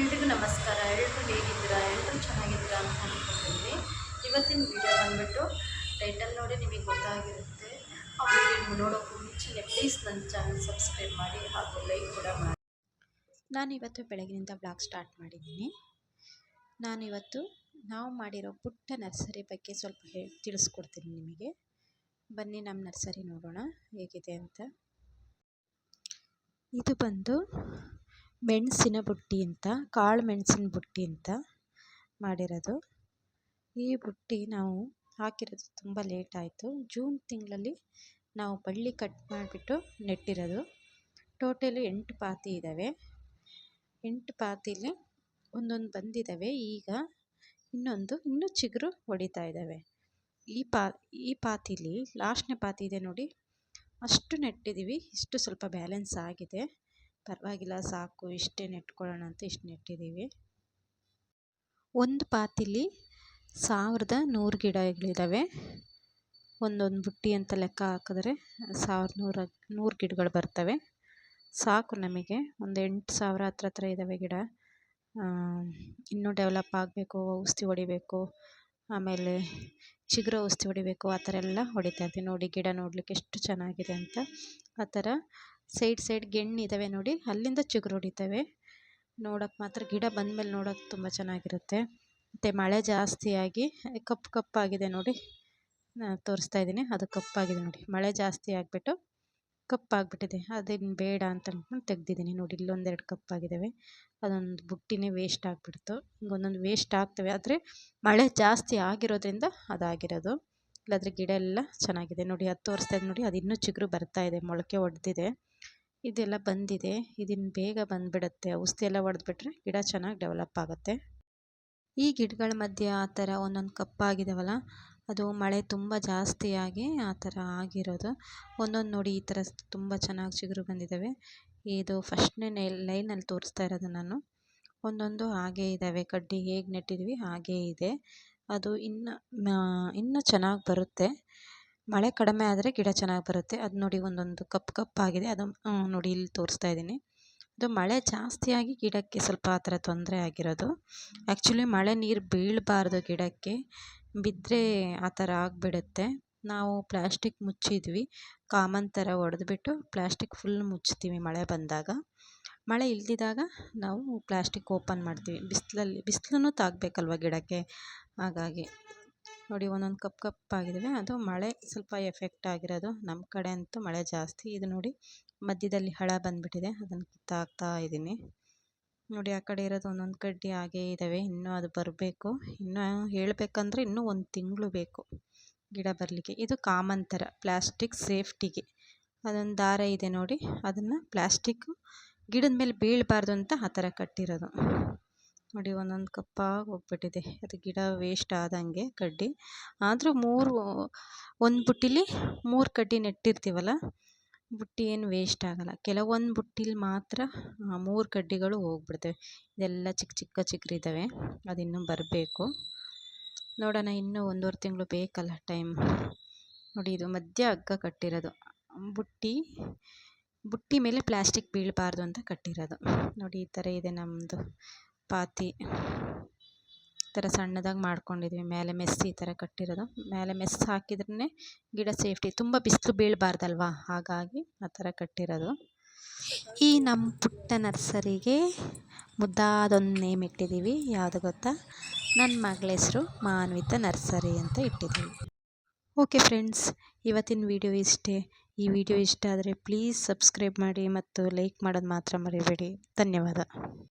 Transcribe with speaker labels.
Speaker 1: ಎಲ್ರಿಗೂ ನಮಸ್ಕಾರ. ಎಲ್ಲರೂ ಹೇಗಿದ್ದೀರಾ? ಎಲ್ಲರೂ ಚೆನ್ನಾಗಿದ್ದೀರಾ ಅಂತ ಅಂದ್ಕೊಂಡಿದ್ದೀನಿ ಇವತ್ತಿನ ವಿಡಿಯೋ ಬಂದುಬಿಟ್ಟು ಟೈಟಲ್ ನೋಡಿ ನಿಮಗೆ ಗೊತ್ತಾಗಿರುತ್ತೆ. ಆ ವಿಡಿಯೋ ನೋಡೋಕ್ಕೂ ಮುಂಚೆ ಪ್ಲೀಸ್ ನನ್ನ ಚಾನಲ್ ಸಬ್ಸ್ಕ್ರೈಬ್ ಮಾಡಿ ಹಾಗೂ ಲೈಕ್ ಕೂಡ ಮಾಡಿ.
Speaker 2: ನಾನು ಇವತ್ತು ಬೆಳಗಿನಿಂದ ಬ್ಲಾಗ್ ಸ್ಟಾರ್ಟ್ ಮಾಡಿದ್ದೀನಿ. ನಾನಿವತ್ತು ನಾವು ಮಾಡಿರೋ ಪುಟ್ಟ ನರ್ಸರಿ ಬಗ್ಗೆ ಸ್ವಲ್ಪ ಹೇಳಿ ತಿಳಿಸ್ಕೊಡ್ತೀನಿ ನಿಮಗೆ. ಬನ್ನಿ ನಮ್ಮ ನರ್ಸರಿ ನೋಡೋಣ ಹೇಗಿದೆ ಅಂತ. ಇದು ಬಂದು ಮೆಣಸಿನ ಬುಟ್ಟಿ ಅಂತ, ಕಾಳು ಮೆಣಸಿನ ಬುಟ್ಟಿ ಅಂತ ಮಾಡಿರೋದು. ಈ ಬುಟ್ಟಿ ನಾವು ಹಾಕಿರೋದು ತುಂಬ ಲೇಟ್ ಆಯಿತು. ಜೂನ್ ತಿಂಗಳಲ್ಲಿ ನಾವು ಬಳ್ಳಿ ಕಟ್ ಮಾಡಿಬಿಟ್ಟು ನೆಟ್ಟಿರೋದು. ಟೋಟಲಿ ಎಂಟು ಪಾತಿ ಇದ್ದಾವೆ. ಎಂಟು ಪಾತಿಲಿ ಒಂದೊಂದು ಬಂದಿದ್ದಾವೆ. ಈಗ ಇನ್ನೊಂದು, ಇನ್ನೂ ಚಿಗುರು ಹೊಡಿತಾ ಇದ್ದಾವೆ. ಈ ಪಾ, ಈ ಪಾತಿಲಿ, ಲಾಸ್ಟ್ನೇ ಪಾತಿ ಇದೆ ನೋಡಿ. ಅಷ್ಟು ನೆಟ್ಟಿದ್ದೀವಿ, ಇಷ್ಟು ಸ್ವಲ್ಪ ಬ್ಯಾಲೆನ್ಸ್ ಆಗಿದೆ. ಪರವಾಗಿಲ್ಲ, ಸಾಕು. ಇಷ್ಟೇ ನೆಟ್ಕೊಳ್ಳೋಣ ಅಂತ ಇಷ್ಟು ನೆಟ್ಟಿದ್ದೀವಿ. ಒಂದು ಪಾತಿಲಿ ಸಾವಿರದ ನೂರು ಗಿಡಗಳಿದ್ದಾವೆ. ಒಂದೊಂದು ಬುಟ್ಟಿ ಅಂತ ಲೆಕ್ಕ ಹಾಕಿದ್ರೆ ಸಾವಿರದ ನೂರ, ನೂರು ಗಿಡಗಳು ಬರ್ತವೆ. ಸಾಕು ನಮಗೆ. ಒಂದು ಎಂಟು ಸಾವಿರ ಹತ್ರ ಹತ್ರ ಇದ್ದಾವೆ ಗಿಡ. ಇನ್ನೂ ಡೆವಲಪ್ ಆಗಬೇಕು, ಔಷಧಿ ಹೊಡಿಬೇಕು. ಆಮೇಲೆ ಚಿಗುರು ಔಷಧಿ ಹೊಡಿಬೇಕು. ಆ ಥರ ಎಲ್ಲ ಹೊಡಿತಾ ಇರ್ತೀವಿ ನೋಡಿ, ಗಿಡ ನೋಡಲಿಕ್ಕೆ ಎಷ್ಟು ಚೆನ್ನಾಗಿದೆ ಅಂತ. ಆ ಥರ ಸೈಡ್ ಸೈಡ್ ಗೆಣ್ಣಿದ್ದಾವೆ ನೋಡಿ, ಅಲ್ಲಿಂದ ಚಿಗುರು ಹೊಡಿತವೆ ನೋಡೋಕೆ ಮಾತ್ರ ಗಿಡ ಬಂದಮೇಲೆ ನೋಡೋಕೆ ತುಂಬ ಚೆನ್ನಾಗಿರುತ್ತೆ. ಮತ್ತು ಮಳೆ ಜಾಸ್ತಿಯಾಗಿ ಕಪ್ಪು ಕಪ್ಪಾಗಿದೆ ನೋಡಿ. ತೋರಿಸ್ತಾ ಇದ್ದೀನಿ, ಅದು ಕಪ್ಪಾಗಿದೆ ನೋಡಿ. ಮಳೆ ಜಾಸ್ತಿ ಆಗಿಬಿಟ್ಟು ಕಪ್ಪಾಗಿಬಿಟ್ಟಿದೆ ಅದೇನು ಬೇಡ ಅಂತ ಅಂದ್ಕೊಂಡು ತೆಗ್ದಿದ್ದೀನಿ ನೋಡಿ, ಇಲ್ಲೊಂದೆರಡು ಕಪ್ಪಾಗಿದ್ದಾವೆ ಅದೊಂದು ಬುಟ್ಟಿನೇ ವೇಸ್ಟ್ ಆಗಿಬಿಡ್ತು. ಹಿಂಗೆ ಒಂದೊಂದು ವೇಸ್ಟ್ ಆಗ್ತವೆ, ಆದರೆ ಮಳೆ ಜಾಸ್ತಿ ಆಗಿರೋದ್ರಿಂದ ಅದಾಗಿರೋದು. ಇಲ್ಲಾಂದರೆ ಗಿಡ ಎಲ್ಲ ಚೆನ್ನಾಗಿದೆ. ನೋಡಿ, ಹತ್ತು ತೋರಿಸ್ತಾ ನೋಡಿ ಅದು ಇನ್ನೂ ಚಿಗುರು ಬರ್ತಾ ಇದೆ, ಮೊಳಕೆ ಒಡೆದಿದೆ. ಇದೆಲ್ಲ ಬಂದಿದೆ. ಇದನ್ನು ಬೇಗ ಬಂದುಬಿಡುತ್ತೆ. ಔಷಧಿ ಎಲ್ಲ ಹೊಡೆದ್ಬಿಟ್ರೆ ಗಿಡ ಚೆನ್ನಾಗಿ ಡೆವಲಪ್ ಆಗುತ್ತೆ. ಈ ಗಿಡಗಳ ಮಧ್ಯೆ ಆ ಥರ ಒಂದೊಂದು ಕಪ್ಪಾಗಿದಾವಲ್ಲ, ಅದು ಮಳೆ ತುಂಬ ಜಾಸ್ತಿಯಾಗಿ ಆ ಥರ ಆಗಿರೋದು. ಒಂದೊಂದು ನೋಡಿ ಈ ಥರ ತುಂಬ ಚೆನ್ನಾಗಿ ಚಿಗುರು ಬಂದಿದ್ದಾವೆ ಇದು ಫಸ್ಟ್ನೇ ಲೈನಲ್ಲಿ ತೋರಿಸ್ತಾ ಇರೋದು ನಾನು. ಒಂದೊಂದು ಹಾಗೇ ಇದ್ದಾವೆ ಕಡ್ಡಿ ಹೇಗೆ ನೆಟ್ಟಿದ್ವಿ ಹಾಗೇ ಇದೆ. ಅದು ಇನ್ನು ಇನ್ನೂ ಚೆನ್ನಾಗಿ ಬರುತ್ತೆ. ಮಳೆ ಕಡಿಮೆ ಆದರೆ ಗಿಡ ಚೆನ್ನಾಗಿ ಬರುತ್ತೆ. ಅದು ನೋಡಿ ಒಂದೊಂದು ಕಪ್ಪು ಕಪ್ಪಾಗಿದೆ ಅದು ನೋಡಿ ಇಲ್ಲಿ ತೋರಿಸ್ತಾ ಇದ್ದೀನಿ. ಅದು ಮಳೆ ಜಾಸ್ತಿಯಾಗಿ ಗಿಡಕ್ಕೆ ಸ್ವಲ್ಪ ಆ ಥರ ತೊಂದರೆ ಆಗಿರೋದು. ಆ್ಯಕ್ಚುಲಿ ಮಳೆ ನೀರು ಬೀಳಬಾರ್ದು ಗಿಡಕ್ಕೆ. ಬಿದ್ದರೆ ಆ ಥರ ಆಗಿಬಿಡುತ್ತೆ. ನಾವು ಪ್ಲ್ಯಾಸ್ಟಿಕ್ ಮುಚ್ಚಿದ್ವಿ. ಕಾಮನ್ ಥರ ಒಡೆದ್ಬಿಟ್ಟು ಪ್ಲ್ಯಾಸ್ಟಿಕ್ ಫುಲ್ ಮುಚ್ತೀವಿ ಮಳೆ ಬಂದಾಗ. ಮಳೆ ಇಲ್ದಿದ್ದಾಗ ನಾವು ಪ್ಲಾಸ್ಟಿಕ್ ಓಪನ್ ಮಾಡ್ತೀವಿ. ಬಿಸಿಲಲ್ಲಿ ಬಿಸಿಲೂ ತಾಗಬೇಕಲ್ವ ಗಿಡಕ್ಕೆ? ಹಾಗಾಗಿ ನೋಡಿ ಒಂದೊಂದು ಕಪ್ ಕಪ್ಪಾಗಿದ್ದಾವೆ ಅದು ಮಳೆ ಸ್ವಲ್ಪ ಎಫೆಕ್ಟ್ ಆಗಿರೋದು ನಮ್ಮ ಕಡೆ ಅಂತೂ ಮಳೆ ಜಾಸ್ತಿ. ಇದು ನೋಡಿ ಮಧ್ಯದಲ್ಲಿ ಹಳ ಬಂದುಬಿಟ್ಟಿದೆ. ಅದನ್ನು ಕಿತ್ತಾಕ್ತಾ ಇದ್ದೀನಿ ನೋಡಿ ಆ ಕಡೆ ಇರೋದು ಒಂದೊಂದು ಕಡ್ಡಿ ಹಾಗೇ ಇದ್ದಾವೆ ಇನ್ನೂ ಅದು ಬರಬೇಕು. ಇನ್ನೂ ಹೇಳಬೇಕಂದ್ರೆ ಇನ್ನೂ ಒಂದು ತಿಂಗಳು ಬೇಕು ಗಿಡ ಬರಲಿಕ್ಕೆ. ಇದು ಕಾಮನ್ ಥರ ಪ್ಲ್ಯಾಸ್ಟಿಕ್ ಸೇಫ್ಟಿಗೆ. ಅದೊಂದು ದಾರ ಇದೆ ನೋಡಿ. ಅದನ್ನು ಪ್ಲ್ಯಾಸ್ಟಿಕ್ಕು ಗಿಡದ ಮೇಲೆ ಬೀಳಬಾರ್ದು ಅಂತ ಆ ಥರ ಕಟ್ಟಿರೋದು. ನೋಡಿ, ಒಂದೊಂದು ಕಪ್ಪಾಗಿ ಹೋಗ್ಬಿಟ್ಟಿದೆ. ಅದು ಗಿಡ ವೇಸ್ಟ್ ಆದಂಗೆ ಕಡ್ಡಿ. ಆದರೂ ಮೂರು, ಒಂದು ಬುಟ್ಟಿಲಿ ಮೂರು ಕಡ್ಡಿ ನೆಟ್ಟಿರ್ತೀವಲ್ಲ, ಬುಟ್ಟಿ ಏನು ವೇಸ್ಟ್ ಆಗೋಲ್ಲ. ಕೆಲವೊಂದು ಬುಟ್ಟಿಲಿ ಮಾತ್ರ ಮೂರು ಕಡ್ಡಿಗಳು ಹೋಗ್ಬಿಡ್ತವೆ. ಇದೆಲ್ಲ ಚಿಕ್ಕ ಚಿಕ್ಕ ಚಿಕ್ಕರಿದ್ದಾವೆ ಅದಿನ್ನೂ ಬರಬೇಕು. ನೋಡೋಣ, ಇನ್ನೂ ಒಂದೂವರೆ ತಿಂಗಳು ಬೇಕಲ್ಲ ಟೈಮ್ ನೋಡಿ, ಇದು ಮಧ್ಯ ಹಗ್ಗ ಕಟ್ಟಿರೋದು. ಬುಟ್ಟಿ ಬುಟ್ಟಿ ಮೇಲೆ ಪ್ಲ್ಯಾಸ್ಟಿಕ್ ಬೀಳಬಾರ್ದು ಅಂತ ಕಟ್ಟಿರೋದು. ನೋಡಿ, ಈ ಥರ ಇದೆ ನಮ್ಮದು ಪಾತಿ. ಈ ಥರ ಸಣ್ಣದಾಗಿ ಮಾಡ್ಕೊಂಡಿದ್ವಿ. ಮೇಲೆ ಮೆಸ್ ಈ ಥರ ಕಟ್ಟಿರೋದು. ಮೇಲೆ ಮೆಸ್ ಹಾಕಿದ್ರೇ ಗಿಡ ಸೇಫ್ಟಿ. ತುಂಬ ಬಿಸಿಲು ಬೀಳಬಾರ್ದಲ್ವ? ಹಾಗಾಗಿ ಆ ಥರ ಕಟ್ಟಿರೋದು. ಈ ನಮ್ಮ ಪುಟ್ಟ ನರ್ಸರಿಗೆ ಮುದ್ದಾದೊಂದು ನೇಮ್ ಇಟ್ಟಿದ್ದೀವಿ ಯಾವುದು ಗೊತ್ತಾ? ನನ್ನ ಮಗಳ ಹೆಸರು ಮಾನ್ವಿತ ನರ್ಸರಿ ಅಂತ ಇಟ್ಟಿದ್ದೀವಿ ಓಕೆ ಫ್ರೆಂಡ್ಸ್, ಇವತ್ತಿನ ವಿಡಿಯೋ ಇಷ್ಟೇ. ಈ ವಿಡಿಯೋ ಇಷ್ಟ ಆದರೆ ಪ್ಲೀಸ್ ಸಬ್ಸ್ಕ್ರೈಬ್ ಮಾಡಿ ಮತ್ತು ಲೈಕ್ ಮಾಡೋದು ಮಾತ್ರ ಮರಿಬೇಡಿ. ಧನ್ಯವಾದ.